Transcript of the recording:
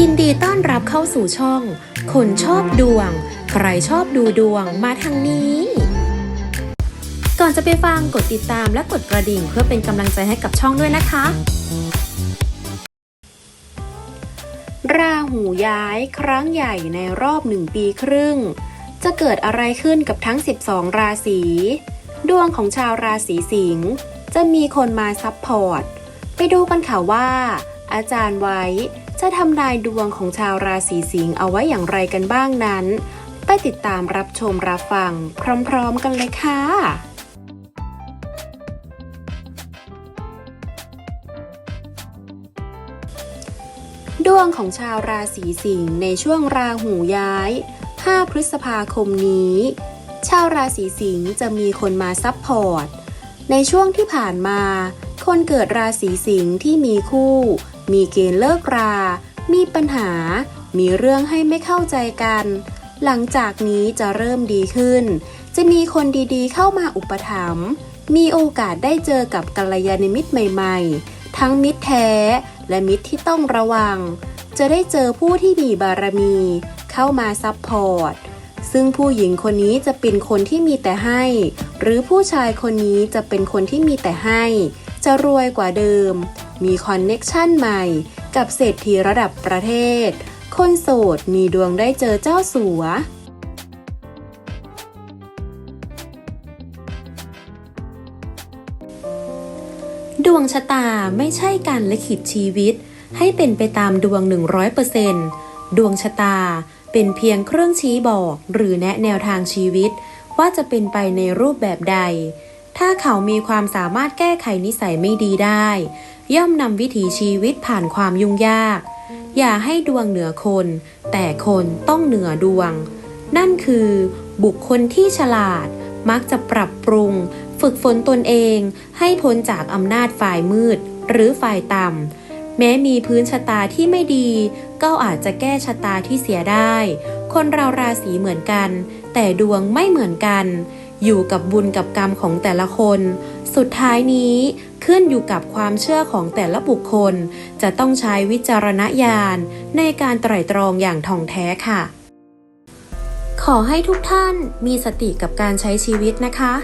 ยินดีต้อนรับเข้าสู่ช่อง คนชอบดวง ใครชอบดูดวงมาทางนี้ ก่อนจะไปฟังกดติดตามและกดกระดิ่งเพื่อเป็นกำลังใจให้กับช่องด้วยนะคะ ราหูย้ายครั้งใหญ่ในรอบหนึ่งปีครึ่ง จะเกิดอะไรขึ้นกับทั้ง 12 ราศีดวงของชาวราศีสิงห์จะมีคนมาซับพอร์ต ไปดูกันค่ะว่า อาจารย์ไว้จะทำนายดวงของชาวราศีสิงห์เอาไว้อย่างไรกันบ้างนั้น ไปติดตามรับชมรับฟัง พร้อมๆกันเลยค่ะดวงของชาวราศีสิงห์ในช่วงราหูย้าย 5 พฤษภาคมนี้ ชาวราศีสิงห์จะมีคนมาซับพอร์ต ในช่วงที่ผ่านมา คนเกิดราศีสิงห์ที่มีคู่ มีเกณฑ์เลิกรา มีปัญหา มีเรื่องให้ไม่เข้าใจกัน หลังจากนี้จะเริ่มดีขึ้น จะมีคนดีๆ เข้ามาอุปถัมภ์ มีโอกาสได้เจอกับกัลยาณมิตรใหม่ๆ ทั้งมิตรแท้ และมิตรที่ต้องระวัง จะได้เจอผู้ที่มีบารมี เข้ามาซับพอร์ตซึ่งผู้หญิงคนนี้จะเป็นคนที่มีแต่ให้ หรือผู้ชายคนนี้จะเป็นคนที่มีแต่ให้ จะรวยกว่าเดิม มีคอนเน็กชันใหม่ กับเศรษฐีระดับประเทศ คนโสดมีดวงได้เจอเจ้าสัวดวงชะตาไม่ใช่การลิขิตชีวิต ให้เป็นไปตามดวง 100%ดวงชะตาเป็นเพียงเครื่องชี้บอกหรือแนะแนวทางชีวิต ว่าจะเป็นไปในรูปแบบใด ถ้าเขามีความสามารถแก้ไขนิสัยไม่ดีได้ ย่อมนำวิถีชีวิตผ่านความยุ่งยาก อย่าให้ดวงเหนือคน แต่คนต้องเหนือดวง นั่นคือ บุคคลที่ฉลาด มักจะปรับปรุง ฝึกฝนตนเองให้พ้นจากอำนาจฝ่ายมืด หรือฝ่ายต่ำแม้มีพื้นชะตาที่ไม่ดี ก็อาจจะแก้ชะตาที่เสียได้ คนเราราศีเหมือนกัน แต่ดวงไม่เหมือนกัน อยู่กับบุญกับกรรมของแต่ละคน สุดท้ายนี้ขึ้นอยู่กับความเชื่อของแต่ละบุคคล จะต้องใช้วิจารณญาณในการไตร่ตรองอย่างท่องแท้ค่ะ ขอให้ทุกท่านมีสติกับการใช้ชีวิตนะคะ